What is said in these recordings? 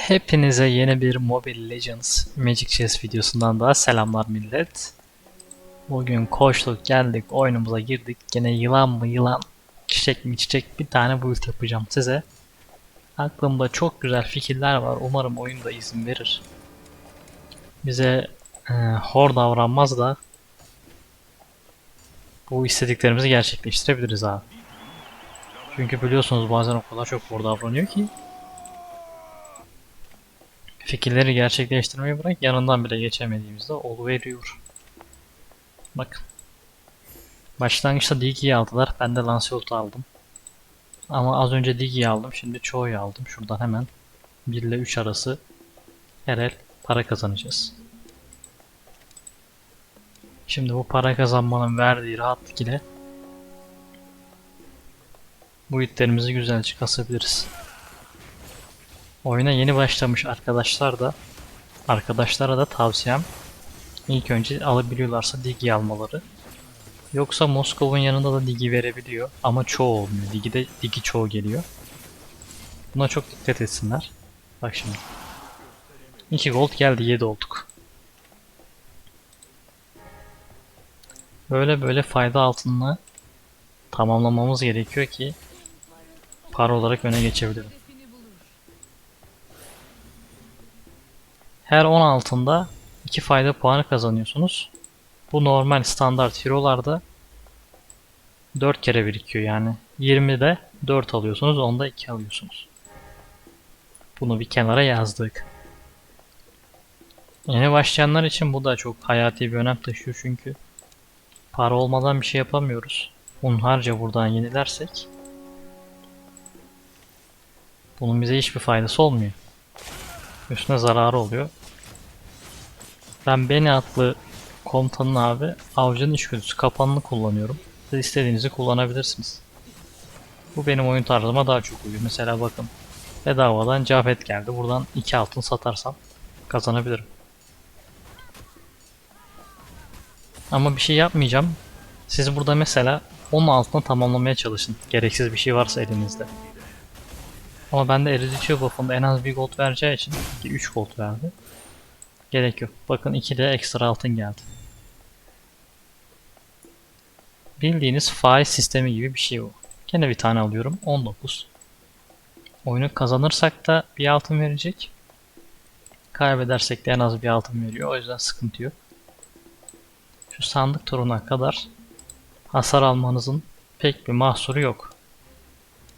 Hepinize yeni bir Mobile Legends Magic Chess videosundan daha selamlar millet. Bugün koştuk geldik oyunumuza girdik. Gene yılan mı yılan, çiçek mi çiçek bir tane build yapacağım size. Aklımda çok güzel fikirler var. Umarım oyun da izin verir. Bize e, hor davranmaz da bu istediklerimizi gerçekleştirebiliriz abi. Çünkü biliyorsunuz bazen o kadar çok hor davranıyor ki fikirleri gerçekleştirmeyi bırak yanından bile geçemediğimizde oluveriyor. Bakın. Başlangıçta Digi'yi aldılar. Ben de Lancelot'u aldım. Ama az önce Digi'yi aldım. Şimdi Cho'yu aldım. Şuradan hemen 1 ile 3 arası her para kazanacağız. Şimdi bu para kazanmanın verdiği rahatlık ile bu itlerimizi güzelce kasabiliriz. Oyuna yeni başlamış arkadaşlar da arkadaşlara da tavsiyem ilk önce alabiliyorlarsa Digi almaları. Yoksa Moskov'un yanında da Digi verebiliyor ama çoğu olmuyor. Digi'de Digi çoğu geliyor. Buna çok dikkat etsinler. Bak şimdi. 2 gold geldi 7 olduk. Böyle böyle fayda altını tamamlamamız gerekiyor ki para olarak öne geçebilirim. Her 10 altında 2 fayda puanı kazanıyorsunuz. Bu normal standart hero'larda 4 kere birikiyor yani. 20'de 4 alıyorsunuz, 10'da 2 alıyorsunuz. Bunu bir kenara yazdık. Yeni başlayanlar için bu da çok hayati bir önem taşıyor çünkü para olmadan bir şey yapamıyoruz. Hunharca buradan yenilersek bunun bize hiçbir faydası olmuyor. Üstüne zararı oluyor. Ben Beni adlı komutanın abi avcının içgüdüsü kapanını kullanıyorum. Siz istediğinizi kullanabilirsiniz. Bu benim oyun tarzıma daha çok uyuyor. Mesela bakın bedavadan Cafet geldi. Buradan 2 altın satarsam kazanabilirim. Ama bir şey yapmayacağım. Siz burada mesela 10 altına tamamlamaya çalışın. Gereksiz bir şey varsa elinizde. Ama bende Eriditio buff'ında en az bir gold vereceği için 3 gold verdi. Gerek yok. Bakın 2 de ekstra altın geldi. Bildiğiniz faiz sistemi gibi bir şey bu. Gene bir tane alıyorum. 19. Oyunu kazanırsak da bir altın verecek. Kaybedersek de en az bir altın veriyor. O yüzden sıkıntı yok. Şu sandık turuna kadar hasar almanızın pek bir mahsuru yok.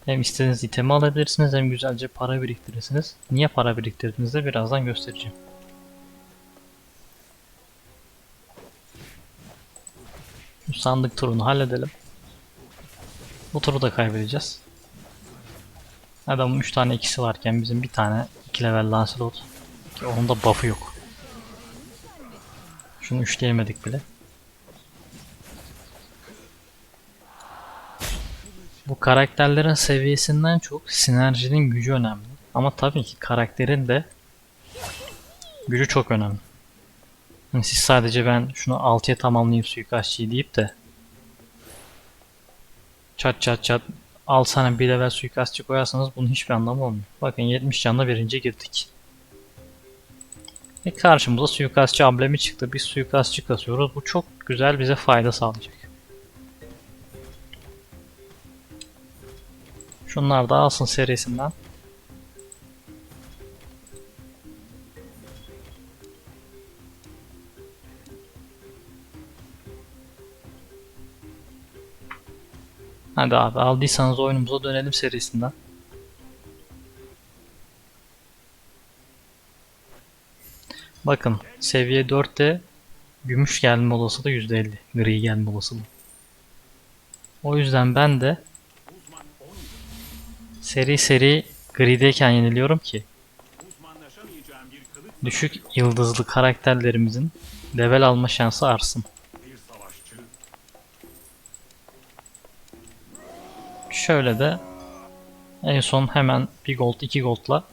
Hem istediğiniz itemi alabilirsiniz hem güzelce para biriktirirsiniz. Niye para biriktirdiğinizde birazdan göstereceğim. Sandık turunu halledelim. Bu turu da kaybedeceğiz. Adamın 3 tane ikisi varken bizim bir tane 2 level Lancelot ki onun da buff'ı yok. Şunu üçleyemedik bile. Bu karakterlerin seviyesinden çok sinerjinin gücü önemli. Ama tabii ki karakterin de gücü çok önemli. Yani siz sadece ben şunu 6'ya tamamlayayım suikastçıyı deyip de çat çat çat al sana bir level suikastçı koyarsanız bunun hiçbir anlamı olmuyor. Bakın 70 canla birinci girdik. Ve karşımıza suikastçı amblemi çıktı. Biz suikastçı kasıyoruz. Bu çok güzel bize fayda sağlayacak. Şunlar da alsın serisinden. Hadi abi aldıysanız oyunumuza dönelim serisinden. Bakın seviye 4'te gümüş gelme olasılığı %50. Gri gelme olasılığı. O yüzden ben de seri seri grideyken yeniliyorum ki düşük yıldızlı karakterlerimizin level alma şansı artsın. Şöyle de en son hemen bir gold 2 goldla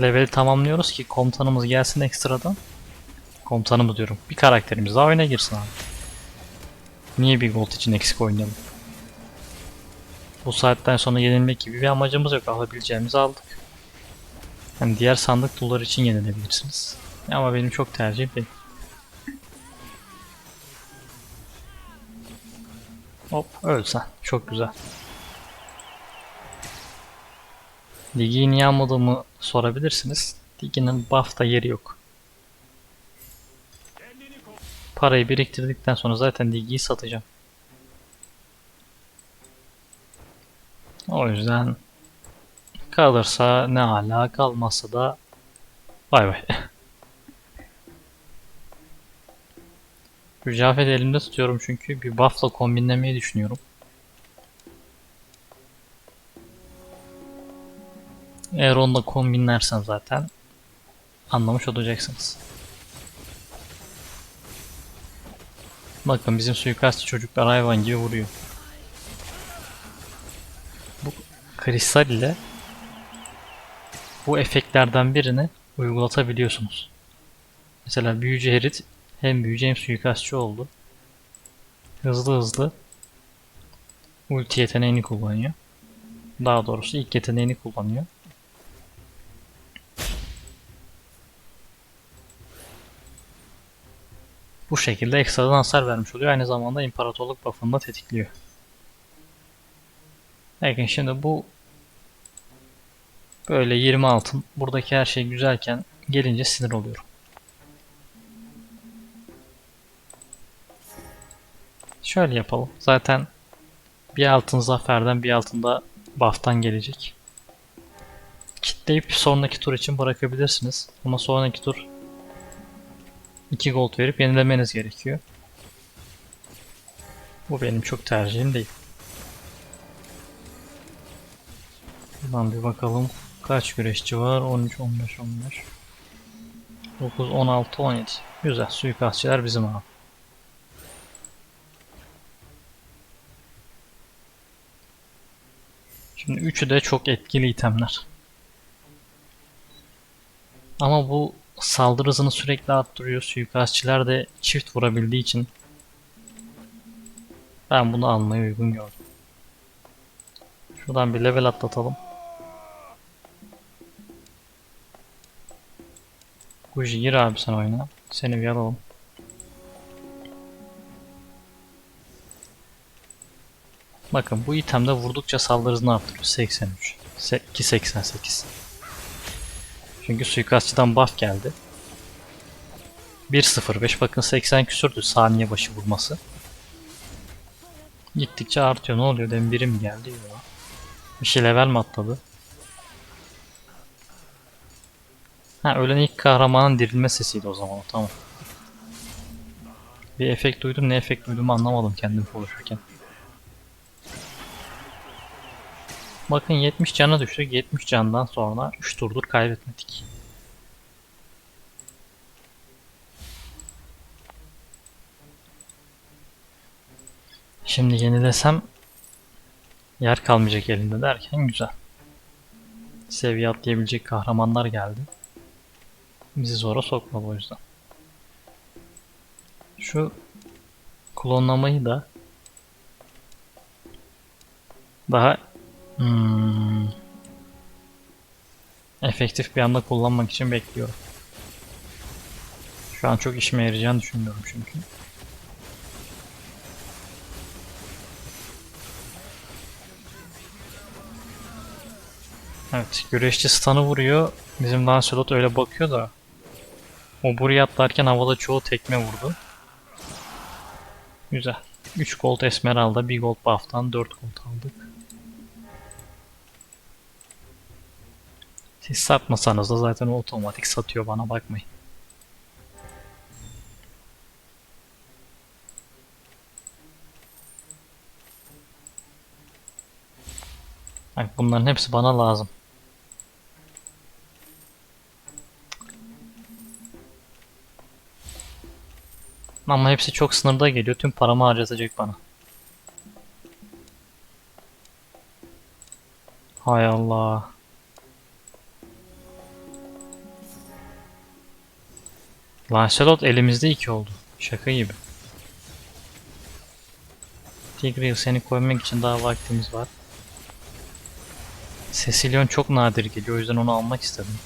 leveli tamamlıyoruz ki komutanımız gelsin ekstradan. Komutanımız diyorum. Bir karakterimiz daha oyuna girsin abi. Niye bir gold için eksik oynayalım? Bu saatten sonra yenilmek gibi bir amacımız yok. Alabileceğimizi aldık. Yani diğer sandık tullar için yenilebilirsiniz. Ama benim çok tercihim değil. Hop ölsen. Çok güzel. Ligi niye almadığımı sorabilirsiniz. Liginin buff'ta yeri yok. Parayı biriktirdikten sonra zaten Ligi'yi satacağım. O yüzden kalırsa ne hala kalmazsa da bay bay. Mücafet elimde tutuyorum çünkü bir buff'la kombinlemeyi düşünüyorum. Eğer onunla kombinlersen zaten anlamış olacaksınız. Bakın bizim suikastçı çocuklar hayvan gibi vuruyor. Bu kristal ile bu efektlerden birini uygulatabiliyorsunuz. Mesela büyücü Herit hem büyücü hem suikastçı oldu. Hızlı hızlı ulti yeteneğini kullanıyor. Daha doğrusu ilk yeteneğini kullanıyor. Bu şekilde ekstradan hasar vermiş oluyor. Aynı zamanda imparatorluk buff'ını da tetikliyor. Bakın şimdi bu böyle 20 altın. Buradaki her şey güzelken gelince sinir oluyorum. Şöyle yapalım. Zaten bir altın zaferden bir altın da buff'tan gelecek. Kitleyip sonraki tur için bırakabilirsiniz. Ama sonraki tur 2 gold verip yenilemeniz gerekiyor. Bu benim çok tercihim değil. Buradan bir bakalım. Kaç güreşçi var? 13, 15, 15. 9, 16, 17. Güzel. Suikastçılar bizim abi. Şimdi üçü de çok etkili itemler. Ama bu saldırı hızını sürekli arttırıyor. Suikastçiler de çift vurabildiği için ben bunu almayı uygun gördüm. Şuradan bir level atlatalım. Guji gir abi sen oyuna. Seni bir alalım. Bakın bu itemde vurdukça saldırı hızını arttırıyor. 83. 288. Çünkü suikastçıdan buff geldi. 1.05 bakın 80 küsürdü saniye başı vurması. Gittikçe artıyor. Ne oluyor? Demin biri mi geldi? Yok. Bir şey level mi atladı? Ha ölen ilk kahramanın dirilme sesiydi o zaman. Tamam. Bir efekt duydum. Ne efekt duyduğumu anlamadım kendim konuşurken. Bakın 70 cana düştük. 70 candan sonra 3 turdur kaybetmedik. Şimdi yenilesem yer kalmayacak elinde derken güzel. Seviye atlayabilecek kahramanlar geldi. Bizi zora sokmadı o yüzden. Şu klonlamayı da daha Hmm. Efektif bir anda kullanmak için bekliyorum. Şu an çok işime yarayacağını düşünmüyorum çünkü. Evet, güreşçi stun'ı vuruyor. Bizim Lancelot öyle bakıyor da. O buraya atlarken havada çoğu tekme vurdu. Güzel. 3 gold Esmeralda, 1 gold buff'tan 4 gold aldık. Siz satmasanız da zaten otomatik satıyor bana bakmayın. Bak bunların hepsi bana lazım. Ama hepsi çok sınırda geliyor. Tüm paramı harcatacak bana. Hay Allah. Lancelot elimizde iki oldu. Şaka gibi. Tigreal seni koymak için daha vaktimiz var. Cecilion çok nadir geliyor o yüzden onu almak istedim.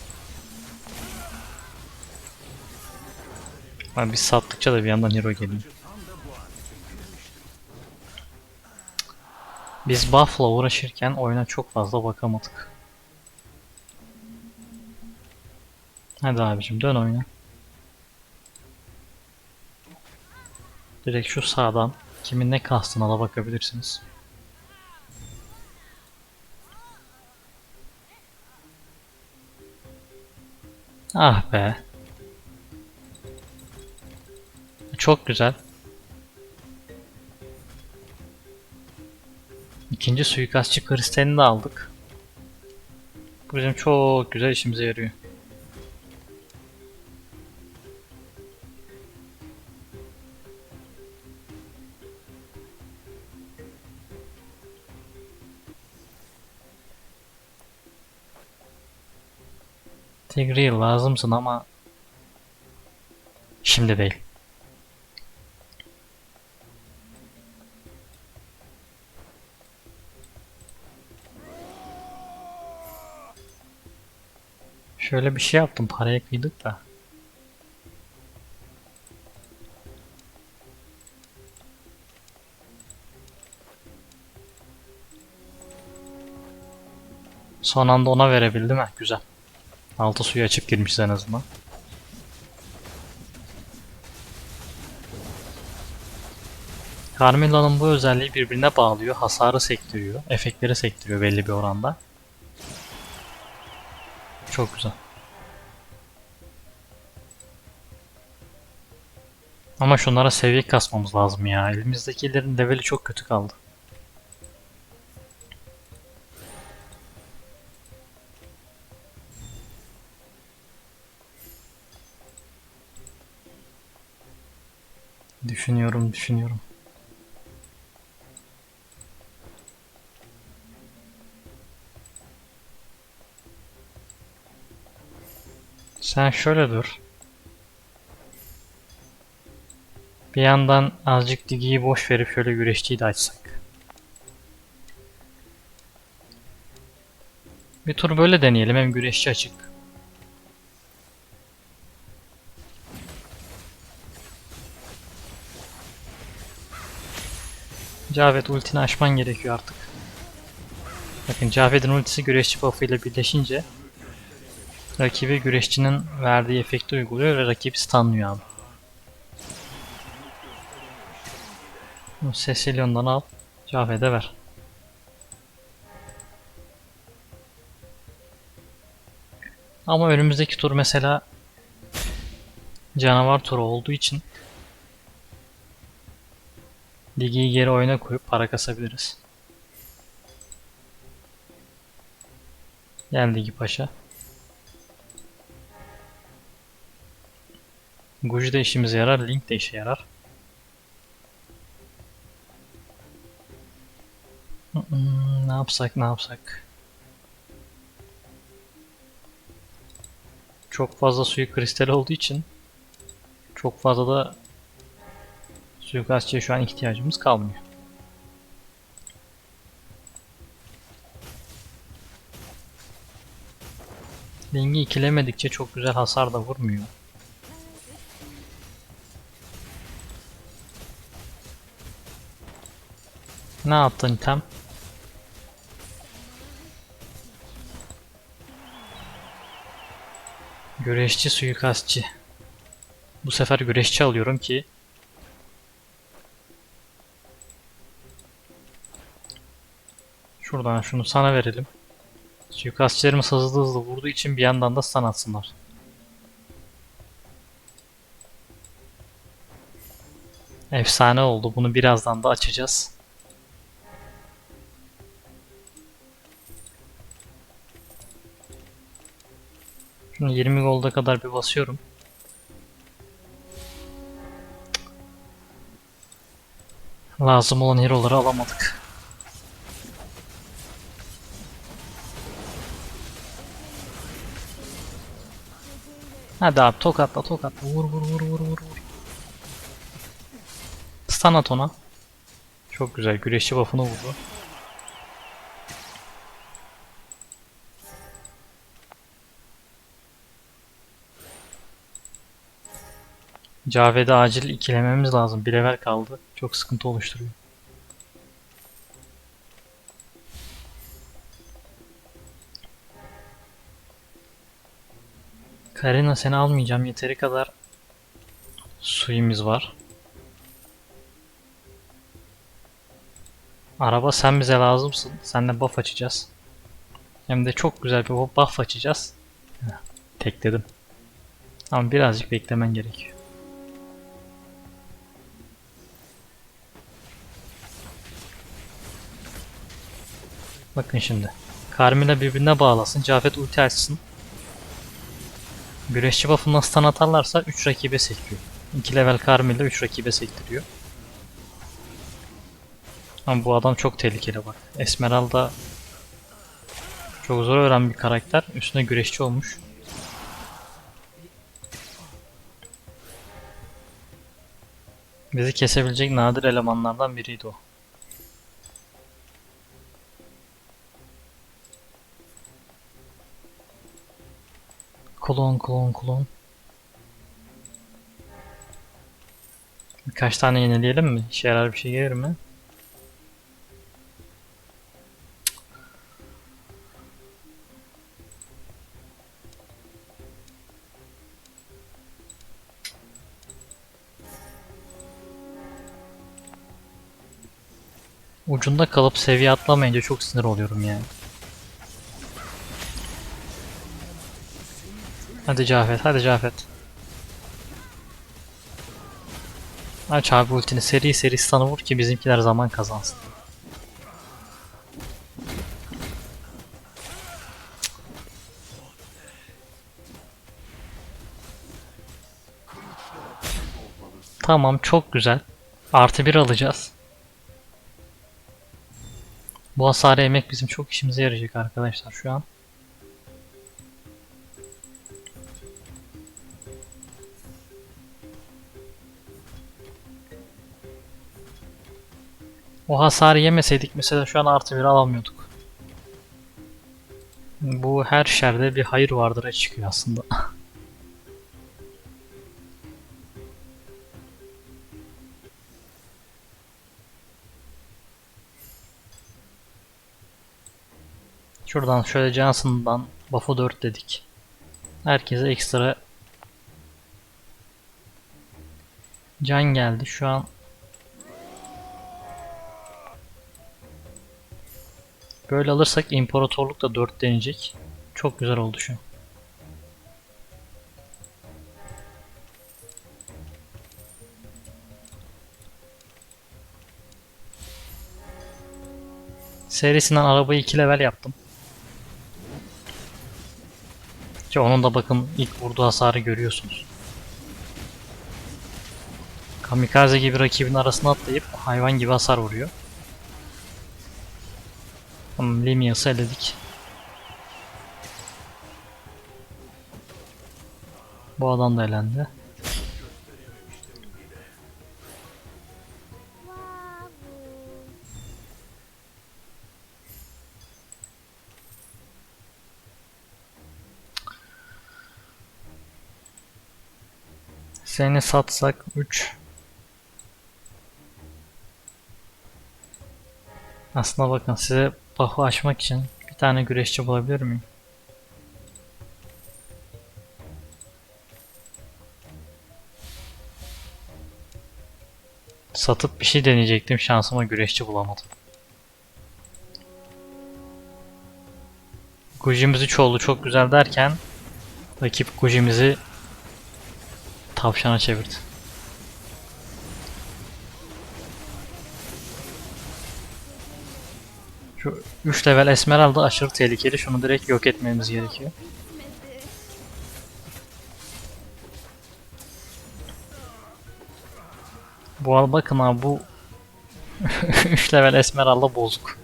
Abi biz sattıkça da bir yandan hero geliyor. Biz buff'la uğraşırken oyuna çok fazla bakamadık. Hadi abicim dön oyuna. Direkt şu sağdan kimin ne kastına da bakabilirsiniz. Ah be. Çok güzel. İkinci suikastçı kristalini de aldık. Bu bizim çok güzel işimize yarıyor. Tigreal lazımsın ama şimdi değil. Şöyle bir şey yaptım paraya kıydık da. Son anda ona verebildim ha güzel. Altı suyu açıp girmişiz en azından. Carmilla'nın bu özelliği birbirine bağlıyor. Hasarı sektiriyor. Efektleri sektiriyor belli bir oranda. Çok güzel. Ama şunlara seviye kasmamız lazım ya. Elimizdekilerin leveli çok kötü kaldı. Düşünüyorum, düşünüyorum. Sen şöyle dur. Bir yandan azıcık digiyi boş verip şöyle güreşçiyi de açsak. Bir tur böyle deneyelim hem güreşçi açık. Cavit ultini açman gerekiyor artık. Bakın Cavit'in ultisi güreşçi buff'ı ile birleşince rakibi güreşçinin verdiği efekti uyguluyor ve rakibi stunlıyor abi. Bu al. Cavit'e ver. Ama önümüzdeki tur mesela canavar turu olduğu için Ligi geri oyuna koyup para kasabiliriz. Gel Ligi Paşa. Guj da işimize yarar, Link de işe yarar. Hmm, ne yapsak ne yapsak. Çok fazla suyu kristal olduğu için çok fazla da Suikastçıya şu an ihtiyacımız kalmıyor. Ling'i ikilemedikçe çok güzel hasar da vurmuyor. Ne yaptın item? Güreşçi suikastçı. Bu sefer güreşçi alıyorum ki Şuradan şunu sana verelim. Suikastçilerimiz hızlı hızlı vurduğu için bir yandan da stun atsınlar. Efsane oldu. Bunu birazdan da açacağız. Şunu 20 golda kadar bir basıyorum. Lazım olan hero'ları alamadık. Hadi abi tokatla tokatla vur vur vur vur vur vur. Stun at ona. Çok güzel güreşçi buff'unu vurdu. Caved'e acil ikilememiz lazım. Bir level kaldı. Çok sıkıntı oluşturuyor. Karina seni almayacağım. Yeteri kadar suyumuz var. Araba sen bize lazımsın. Seninle buff açacağız. Hem de çok güzel bir buff açacağız. Heh, Tekledim. Ama birazcık beklemen gerekiyor. Bakın şimdi. Carmilla birbirine bağlasın. Cafet ulti açsın. Güreşçi buff'ından stun atarlarsa 3 rakibe sekliyor. 2 level Carmilla 3 rakibe sektiriyor. Ama bu adam çok tehlikeli bak. Esmeralda çok zor öğren bir karakter. Üstüne güreşçi olmuş. Bizi kesebilecek nadir elemanlardan biriydi o. Klon klon klon. Birkaç tane yenileyelim mi? İşe yarar bir şey gelir mi? Ucunda kalıp seviye atlamayınca çok sinir oluyorum yani. Hadi Cafet, hadi Cafet. Aç abi ultini seri seri stun'ı vur ki bizimkiler zaman kazansın. Tamam çok güzel. Artı bir alacağız. Bu hasarı emek bizim çok işimize yarayacak arkadaşlar şu an. O hasarı yemeseydik mesela şu an artı bir alamıyorduk. Bu her şerde bir hayır vardır çıkıyor aslında. Şuradan şöyle Johnson'dan buff'u 4 dedik. Herkese ekstra can geldi. Şu an Böyle alırsak imparatorluk da 4 deneyecek. Çok güzel oldu şu. Serisinden arabayı 2 level yaptım. Ki onun da bakın ilk vurduğu hasarı görüyorsunuz. Kamikaze gibi rakibin arasına atlayıp hayvan gibi hasar vuruyor. Tamam Lemias'ı eledik. Bu adam da elendi. Seni satsak 3 Aslında bakın size buff'ı açmak için bir tane güreşçi bulabilir miyim? Satıp bir şey deneyecektim şansıma güreşçi bulamadım. Gujimiz 3 oldu çok güzel derken rakip Gujimizi tavşana çevirdi. Şu 3 level Esmeralda aşırı tehlikeli. Şunu direkt yok etmemiz gerekiyor. Bu al bakın abi bu 3 level Esmeralda bozuk.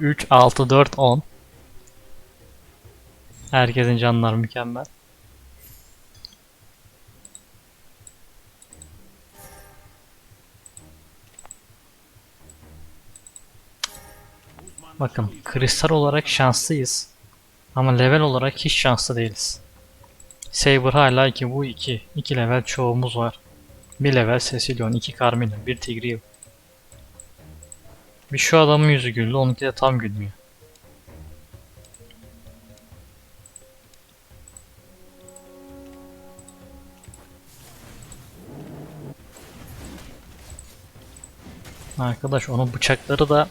3 6 4 10 Herkesin canları mükemmel. Bakın kristal olarak şanslıyız. Ama level olarak hiç şanslı değiliz. Saber hala 2 bu 2. 2 level çoğumuz var. 1 level Cecilion, 2 Carmilla, 1 Tigreal. Bir şu adamın yüzü güldü, onunki de tam gülmüyor. Arkadaş onun bıçakları da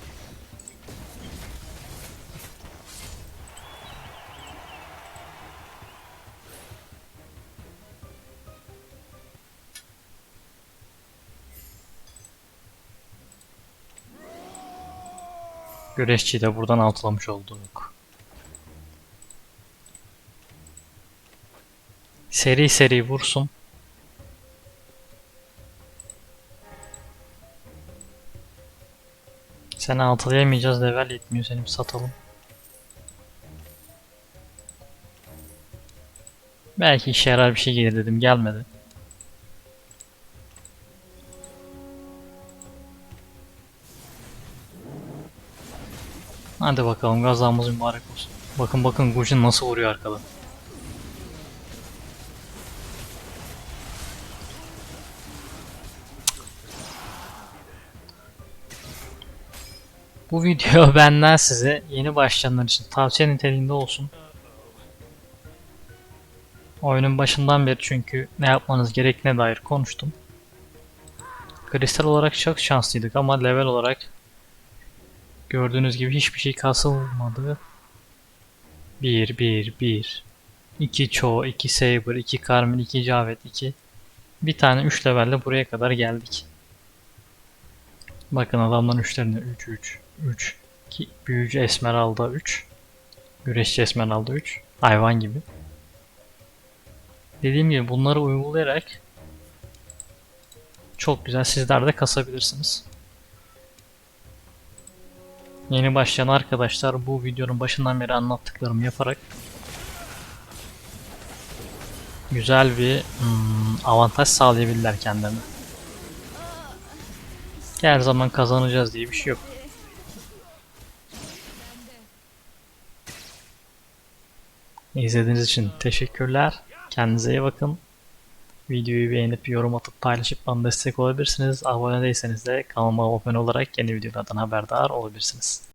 Güreşçiyi de buradan altlamış olduk. Seri seri vursun. Seni altılayamayacağız level yetmiyor senin satalım. Belki işe yarar bir şey gelir dedim gelmedi. Hadi bakalım gazamız mübarek olsun. Bakın bakın Gujin nasıl vuruyor arkadan. Bu video benden size yeni başlayanlar için tavsiye niteliğinde olsun. Oyunun başından beri çünkü ne yapmanız gerektiğine dair konuştum. Kristal olarak çok şanslıydık ama level olarak gördüğünüz gibi hiçbir şey kasılmadı. 1 1 1 2 Cho, 2 Saber, 2 Carmen, 2 Javet, 2 bir tane 3 levelle buraya kadar geldik. Bakın adamların 3'lerine 3 3 3 2 büyücü Esmeralda 3 güreşçi Esmeralda 3 hayvan gibi. Dediğim gibi bunları uygulayarak çok güzel sizler de kasabilirsiniz. Yeni başlayan arkadaşlar bu videonun başından beri anlattıklarımı yaparak güzel bir hmm, avantaj sağlayabilirler kendilerine. Her zaman kazanacağız diye bir şey yok. İzlediğiniz için teşekkürler. Kendinize iyi bakın. Videoyu beğenip yorum atıp paylaşıp bana destek olabilirsiniz. Abone değilseniz de kanalıma abone olarak yeni videolardan haberdar olabilirsiniz.